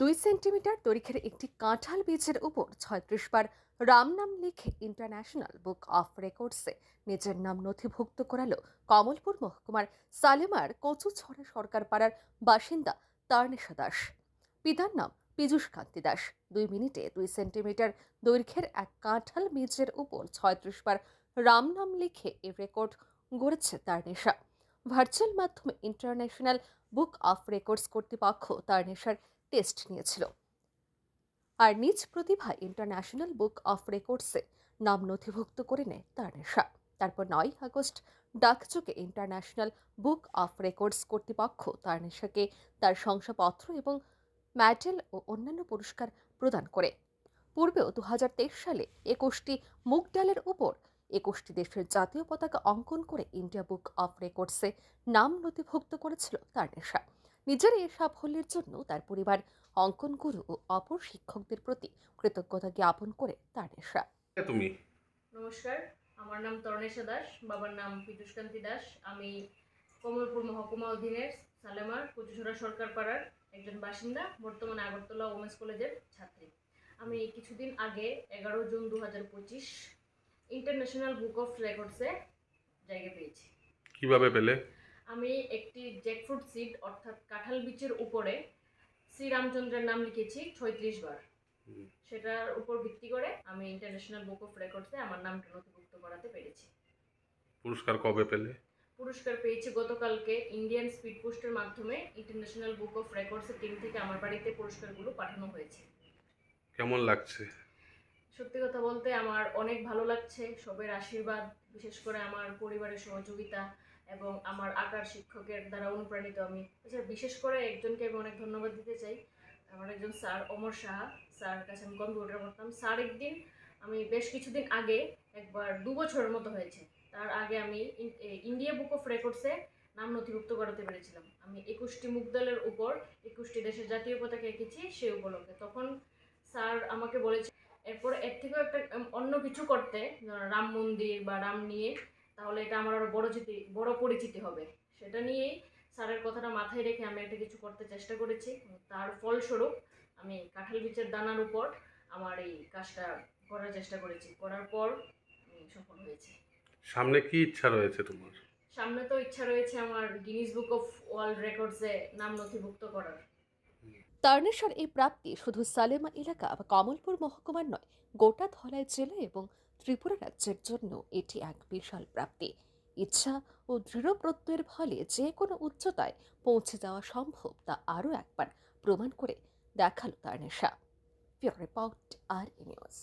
দুই সেন্টিমিটার দৈর্ঘ্যের একটি কাঁঠাল বীজের উপর ছয়ত্রিশ বার রাম নাম লিখে ইন্টারন্যাশনাল বুক অফ রেকর্ডসে নিজের নাম নথিভুক্ত করালো কমলপুর মহকুমার সালেমার কচুছড়া সরকার পাড়ার বাসিন্দা তার্নেশা দাস। পিতার নাম পীযূষ কান্তি দাস। দুই মিনিটে দুই সেন্টিমিটার দৈর্ঘ্যের এক কাঁঠাল বীজের উপর ছয়ত্রিশ বার রাম নাম লিখে এ রেকর্ড গড়েছে তার্নেশা। ভার্চুয়াল মাধ্যমে ইন্টারন্যাশনাল বুক অফ রেকর্ডস কর্তৃপক্ষ তার নেশার টেস্ট নিয়েছিল। আর নিজ প্রতিভায় ইন্টারন্যাশনাল বুক অফ রেকর্ডসে নাম নথিভুক্ত করে নেয় তার নেশা। তারপর নয় আগস্ট, ডাকযোগে ইন্টারন্যাশনাল বুক অফ রেকর্ডস কর্তৃপক্ষ তার নেশাকে তার শংসাপত্র এবং মেডেল ও অন্যান্য পুরস্কার প্রদান করে। পূর্বেও দু হাজার তেইশ সালে একুশটি মুগ ডালের উপর একুশটি দেশের জাতীয় পতাকা অঙ্কন করে ইন্ডিয়া বুক অফ রেকর্ডসে নাম নথিভুক্ত করেছিল তার নেশা। নিজের এই সাফল্যের জন্য তার পরিবার অঙ্কন গুরু ও অপর শিক্ষকদের প্রতি কৃতজ্ঞতা জ্ঞাপন করে তার নেশা। তুমি? নমস্কার আমার নাম তরণেশা দাস বাবার নাম পীযুষকান্তি দাস। আমি কমলপুর মহকুমা অধীনের সালেমার কুচুছড়া সরকার পাড়ার একজন বাসিন্দা বর্তমানে আগরতলা ওমেন্স কলেজের ছাত্রী। আমি কিছুদিন আগে এগারো জুন দু হাজার পঁচিশ ইন্টারন্যাশনাল বুক অফ রেকর্ডসে জায়গা পেয়েছি। কীভাবে পেলে? আমি একটি জ্যাকফ্রুট সিড অর্থাৎ কাঁঠাল বীজের উপরে শ্রীরামচন্দ্রের নাম লিখেছি ছয়ত্রিশ বার। সেটার উপর ভিত্তি করে আমি ইন্টারন্যাশনাল বুক অফ রেকর্ডসে আমার নামটা নথিভুক্ত করাতে পেরেছি। পুরস্কার কবে পেলে? পুরস্কার পেয়েছি গতকালকে ইন্ডিয়ান স্পিড পোস্টের মাধ্যমে। ইন্টারন্যাশনাল বুক অফ রেকর্ডসের টিম থেকে আমার বাড়িতে পুরস্কারগুলো পাঠানো হয়েছে। কেমন লাগছে? সত্যি কথা বলতে আমার অনেক ভালো লাগছে। সবের আশীর্বাদ বিশেষ করে আমার পরিবারের সহযোগিতা এবং আমার আঁকার শিক্ষকের দ্বারা অনুপ্রাণিত আমি। এছাড়া বিশেষ করে একজনকে আমি অনেক ধন্যবাদ দিতে চাই। আমার একজন স্যার অমর সাহা স্যার কাছে আমি কম্পিউটার করতাম স্যার একদিন, আমি বেশ কিছুদিন আগে, একবার দু বছরের মতো হয়েছে, তার আগে আমি ইন্ডিয়া বুক অফ রেকর্ডসে নাম নথিভুক্ত করাতে পেরেছিলাম। আমি একুশটি মুগদলের উপর একুশটি দেশের জাতীয় পতাকা এঁকেছি সে উপলক্ষে। তখন স্যার আমাকে বলেছে, এরপর এর থেকেও একটা অন্য কিছু করতে রাম মন্দির বা রাম নিয়ে তাহলে এটা আমার আরও বড় চিতি বড় পরিচিতি হবে। সেটা নিয়েই স্যারের কথাটা মাথায় রেখে আমি একটা কিছু করতে চেষ্টা করেছি। তার ফলস্বরূপ আমি কাঁঠাল বীজের দানার উপর আমার এই কাজটা করার চেষ্টা করেছি। করার পর সফল হয়েছি। সামনে কি ইচ্ছা রয়েছে তোমার? সামনে তো ইচ্ছা রয়েছে আমার গিনিস বুক অফ ওয়ার্ল্ড রেকর্ডসে নাম নথিভুক্ত করার। তার্নেশার এই প্রাপ্তি শুধু সালেমা এলাকা বা কমলপুর মহকুমার নয়, গোটা ধলাই জেলা এবং ত্রিপুরা রাজ্যের জন্য এটি এক বিশাল প্রাপ্তি। ইচ্ছা ও দৃঢ় প্রত্যয়ের ফলে যে কোনো উচ্চতায় পৌঁছে যাওয়া সম্ভব তা আরও একবার প্রমাণ করে দেখাল তার্নেশা। রিপোর্ট, আর নিউজ।